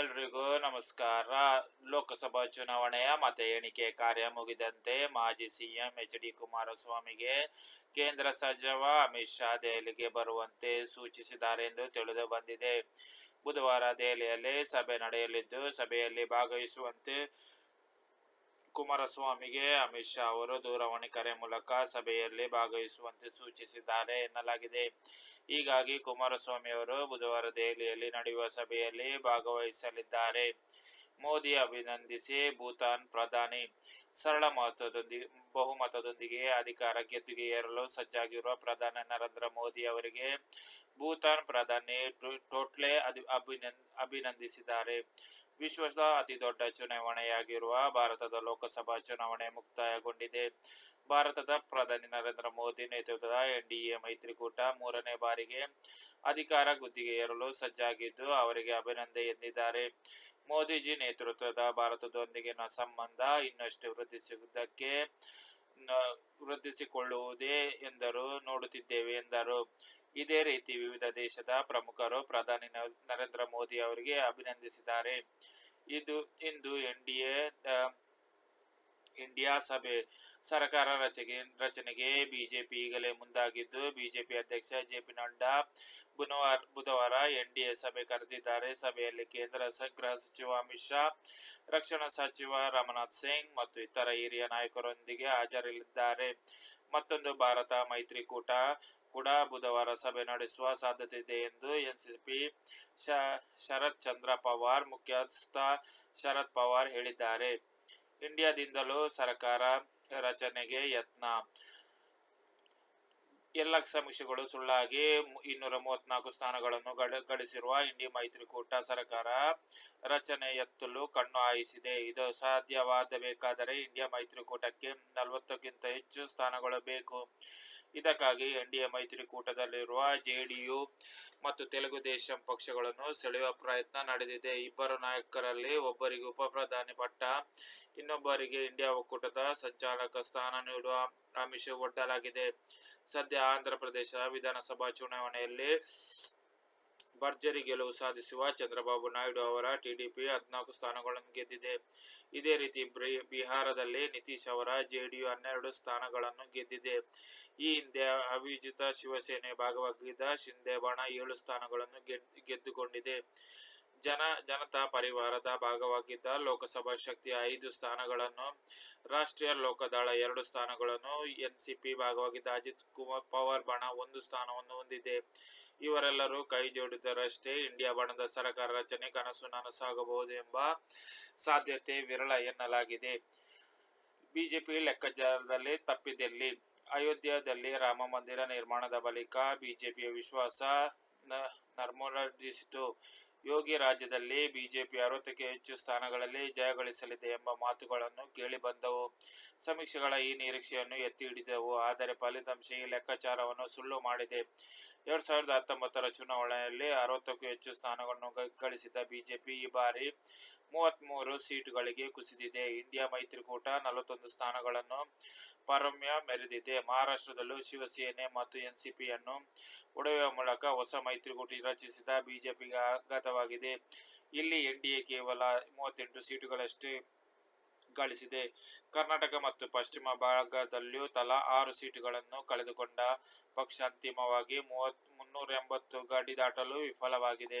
ಎಲ್ರಿಗೂ ನಮಸ್ಕಾರ. ಲೋಕಸಭಾ ಚುನಾವಣೆಯ ಮತ ಎಣಿಕೆ ಕಾರ್ಯ ಮುಗಿದಂತೆ ಮಾಜಿ ಸಿಎಂ ಎಚ್ ಡಿ ಕುಮಾರಸ್ವಾಮಿಗೆ ಕೇಂದ್ರ ಸಚಿವ ಅಮಿತ್ ಶಾ ದೆಹಲಿಗೆ ಬರುವಂತೆ ಸೂಚಿಸಿದ್ದಾರೆ ಎಂದು ತಿಳಿದು ಬಂದಿದೆ. ಬುಧವಾರ ದೆಹಲಿಯಲ್ಲಿ ಸಭೆ ನಡೆಯಲಿದ್ದು, ಸಭೆಯಲ್ಲಿ ಭಾಗವಹಿಸುವಂತೆ ಕುಮಾರಸ್ವಾಮಿಗೆ ಅಮಿತ್ ಶಾ ಅವರು ದೂರವಾಣಿ ಕರೆ ಮೂಲಕ ಸಭೆಯಲ್ಲಿ ಭಾಗವಹಿಸುವಂತೆ ಸೂಚಿಸಿದ್ದಾರೆ ಎನ್ನಲಾಗಿದೆ. ಹೀಗಾಗಿ ಕುಮಾರಸ್ವಾಮಿ ಅವರು ಬುಧವಾರ ದೆಹಲಿಯಲ್ಲಿ ನಡೆಯುವ ಸಭೆಯಲ್ಲಿ ಭಾಗವಹಿಸಲಿದ್ದಾರೆ. ಮೋದಿ ಅಭಿನಂದಿಸಿ ಭೂತಾನ್ ಪ್ರಧಾನಿ. ಸರಳ ಮಹತ್ವದೊಂದಿಗೆ ಬಹುಮತದೊಂದಿಗೆ ಅಧಿಕಾರ ಗೆದ್ದುಗೆ ಏರಲು ಸಜ್ಜಾಗಿರುವ ಪ್ರಧಾನಿ ನರೇಂದ್ರ ಮೋದಿ ಅವರಿಗೆ ಭೂತಾನ್ ಪ್ರಧಾನಿ ಟೋಟ್ಲೆ ಅಭಿನಂದ ಅಭಿನಂದಿಸಿದ್ದಾರೆ. ವಿಶ್ವದ ಅತಿದೊಡ್ಡ ಚುನಾವಣೆಯಾಗಿರುವ ಭಾರತದ ಲೋಕಸಭಾ ಚುನಾವಣೆ ಮುಕ್ತಾಯಗೊಂಡಿದೆ. ಭಾರತದ ಪ್ರಧಾನಿ ನರೇಂದ್ರ ಮೋದಿ ನೇತೃತ್ವದ ಎನ್ಡಿಎ ಮೈತ್ರಿಕೂಟ ಮೂರನೇ ಬಾರಿಗೆ ಅಧಿಕಾರ ಗುತ್ತಿಗೆ ಏರಲು ಸಜ್ಜಾಗಿದ್ದು ಅವರಿಗೆ ಅಭಿನಂದನೆ ಎಂದಿದ್ದಾರೆ. ಮೋದಿಜಿ ನೇತೃತ್ವದ ಭಾರತದೊಂದಿಗಿನ ಸಂಬಂಧ ಇನ್ನಷ್ಟು ವೃದ್ಧಿಸುವುದಕ್ಕೆ ವೃದ್ಧಿಸಿಕೊಳ್ಳುವುದೇ ಎಂದರು. ನೋಡುತ್ತಿದ್ದೇವೆ ಎಂದರು. ಇದೇ ರೀತಿ ವಿವಿಧ ದೇಶದ ಪ್ರಮುಖರು ಪ್ರಧಾನಿ ನರೇಂದ್ರ ಮೋದಿ ಅವರಿಗೆ ಅಭಿನಂದಿಸಿದ್ದಾರೆ. ಇದು, ಇಂದು ಎನ್ಡಿಎ ಇಂಡಿಯಾ ಸಭೆ, ಸರ್ಕಾರ ರಚನೆ ರಚನೆಗೆ ಬಿಜೆಪಿ ಈಗಲೇ ಮುಂದಾಗಿದ್ದು, ಬಿಜೆಪಿ ಅಧ್ಯಕ್ಷ ಜೆ ಪಿ ನಡ್ಡಾ ಬುಧವಾರ ಬುಧವಾರ ಎನ್ಡಿಎ ಸಭೆ ಕರೆದಿದ್ದಾರೆ. ಸಭೆಯಲ್ಲಿ ಕೇಂದ್ರ ಗೃಹ ಸಚಿವ ಅಮಿತ್ ಶಾ, ರಕ್ಷಣಾ ಸಚಿವ ರಾಮನಾಥ್ ಸಿಂಗ್ ಮತ್ತು ಇತರ ಹಿರಿಯ ನಾಯಕರೊಂದಿಗೆ ಹಾಜರಿದ್ದಾರೆ ಮತ್ತೊಂದು ಭಾರತ ಮೈತ್ರಿಕೂಟ ಕೂಡ ಬುಧವಾರ ಸಭೆ ನಡೆಸುವ ಸಾಧ್ಯತೆ ಇದೆ ಎಂದು ಎನ್ಸಿಪಿ ಶರತ್ ಚಂದ್ರ ಪವಾರ್ ಮುಖ್ಯಸ್ಥ ಶರದ್ ಪವಾರ್ ಹೇಳಿದ್ದಾರೆ. ಇಂಡಿಯಾದಿಂದಲೂ ಸರ್ಕಾರ ರಚನೆಗೆ ಯತ್ನ. ಎಲ್ಲ ಸಮೀಕ್ಷೆಗಳು ಸುಳ್ಳಾಗಿ ಇನ್ನೂರ ಮೂವತ್ನಾಲ್ಕು ಸ್ಥಾನಗಳನ್ನು ಗಳಿಸಿರುವ ಇಂಡಿ ಮೈತ್ರಿಕೂಟ ಸರ್ಕಾರ ರಚನೆ ಎತ್ತಲು ಕಣ್ಣು ಹಾಯಿಸಿದೆ. ಇದು ಸಾಧ್ಯವಾಗಬೇಕಾದರೆ ಇಂಡಿಯಾ ಮೈತ್ರಿಕೂಟಕ್ಕೆ ನಲವತ್ತಕ್ಕಿಂತ ಹೆಚ್ಚು ಸ್ಥಾನಗಳು ಬೇಕು. ಇದಕ್ಕಾಗಿ ಎನ್ಡಿಎ ಮೈತ್ರಿಕೂಟದಲ್ಲಿರುವ ಜೆಡಿಯು ಮತ್ತು ತೆಲುಗು ದೇಶಂ ಪಕ್ಷಗಳನ್ನು ಸೆಳೆಯುವ ಪ್ರಯತ್ನ ನಡೆದಿದೆ. ಇಬ್ಬರು ನಾಯಕರಲ್ಲಿ ಒಬ್ಬರಿಗೆ ಉಪಪ್ರಧಾನಿ ಪಟ್ಟ, ಇನ್ನೊಬ್ಬರಿಗೆ ಇಂಡಿಯಾ ಒಕ್ಕೂಟದ ಸಂಚಾಲಕ ಸ್ಥಾನ ನೀಡುವ ಆಮಿಷ ಒಡ್ಡಲಾಗಿದೆ. ಸದ್ಯ ಆಂಧ್ರ ಪ್ರದೇಶ ವಿಧಾನಸಭಾ ಚುನಾವಣೆಯಲ್ಲಿ ಭರ್ಜರಿ ಗೆಲುವು ಸಾಧಿಸುವ ಚಂದ್ರಬಾಬು ನಾಯ್ಡು ಅವರ ಟಿಡಿಪಿ ಹದಿನಾಲ್ಕು ಸ್ಥಾನಗಳನ್ನು ಗೆದ್ದಿದೆ. ಇದೇ ರೀತಿ ಬಿಹಾರದಲ್ಲಿ ನಿತೀಶ್ ಅವರ ಜೆಡಿಯು ಹನ್ನೆರಡು ಸ್ಥಾನಗಳನ್ನು ಗೆದ್ದಿದೆ. ಈ ಹಿಂದೆ ಅವಿಜಿತ ಶಿವಸೇನೆ ಭಾಗವಾಗಿದ್ದ ಶಿಂದೆ ಬಣ ಏಳು ಸ್ಥಾನಗಳನ್ನು ಗೆದ್ದುಕೊಂಡಿದೆ. ಜನ ಜನತಾ ಪರಿವಾರದ ಭಾಗವಾಗಿದ್ದ ಲೋಕಸಭಾ ಶಕ್ತಿಯ ಐದು ಸ್ಥಾನಗಳನ್ನು, ರಾಷ್ಟ್ರೀಯ ಲೋಕದಳ ಎರಡು ಸ್ಥಾನಗಳನ್ನು, ಎನ್ಸಿಪಿ ಭಾಗವಾಗಿದ್ದ ಅಜಿತ್ ಕುಮಾರ್ ಪವರ್ ಬಣ ಒಂದು ಸ್ಥಾನವನ್ನು ಹೊಂದಿದೆ. ಇವರೆಲ್ಲರೂ ಕೈ ಜೋಡಿದರಷ್ಟೇ ಇಂಡಿಯಾ ಬಣದ ಸರ್ಕಾರ ರಚನೆ ಕನಸು ನನಸಾಗಬಹುದು ಎಂಬ ಸಾಧ್ಯತೆ ವಿರಳ ಎನ್ನಲಾಗಿದೆ. ಬಿಜೆಪಿ ಲೆಕ್ಕಾಚಾರದಲ್ಲಿ ತಪ್ಪಿದಲ್ಲಿ. ಅಯೋಧ್ಯದಲ್ಲಿ ರಾಮ ಮಂದಿರ ನಿರ್ಮಾಣದ ಬಳಿಕ ಬಿಜೆಪಿಯ ವಿಶ್ವಾಸ ನರ್ಮೂಲಜಿಸಿತು ಯೋಗಿ ರಾಜ್ಯದಲ್ಲಿ ಬಿಜೆಪಿ ಅರವತ್ತಕ್ಕೆ ಹೆಚ್ಚು ಸ್ಥಾನಗಳಲ್ಲಿ ಜಯಗಳಿಸಲಿದೆ ಎಂಬ ಮಾತುಗಳನ್ನು ಕೇಳಿಬಂದವು ಸಮೀಕ್ಷೆಗಳ ಈ ನಿರೀಕ್ಷೆಯನ್ನು ಎತ್ತಿ ಹಿಡಿದವು. ಆದರೆ ಫಲಿತಾಂಶ ಈ ಲೆಕ್ಕಾಚಾರವನ್ನು ಸುಳ್ಳು ಮಾಡಿದೆ. ಎರಡ್ ಸಾವಿರದ ಹತ್ತೊಂಬತ್ತರ ಚುನಾವಣೆಯಲ್ಲಿ ಅರವತ್ತಕ್ಕೂ ಹೆಚ್ಚು ಸ್ಥಾನಗಳನ್ನು ಗಳಿಸಿದ ಬಿಜೆಪಿ ಈ ಬಾರಿ ಮೂವತ್ಮೂರು ಸೀಟುಗಳಿಗೆ ಕುಸಿದಿದೆ. ಇಂಡಿಯಾ ಮೈತ್ರಿಕೂಟ ನಲವತ್ತೊಂದು ಸ್ಥಾನಗಳನ್ನು ಪರಮ್ಯ ಮೆರೆದಿದೆ. ಮಹಾರಾಷ್ಟ್ರದಲ್ಲೂ ಶಿವಸೇನೆ ಮತ್ತು ಎನ್ಸಿಪಿಯನ್ನು ಒಡೆಯುವ ಮೂಲಕ ಹೊಸ ಮೈತ್ರಿಕೂಟ ರಚಿಸಿದ ಬಿಜೆಪಿಗೆ ಆಘಾತವಾಗಿದೆ. ಇಲ್ಲಿ ಎನ್ಡಿಎ ಕೇವಲ ಮೂವತ್ತೆಂಟು ಸೀಟುಗಳಷ್ಟೇ ಗಳಿಸಿದೆ. ಕರ್ನಾಟಕ ಮತ್ತು ಪಶ್ಚಿಮ ಭಾಗದಲ್ಲಿಯೂ ತಲಾ ಆರು ಸೀಟುಗಳನ್ನು ಕಳೆದುಕೊಂಡ ಪಕ್ಷ ಅಂತಿಮವಾಗಿ ಮೂವತ್ ಮುನ್ನೂರ ಎಂಬತ್ತು ಗಡಿ ದಾಟಲು ವಿಫಲವಾಗಿದೆ.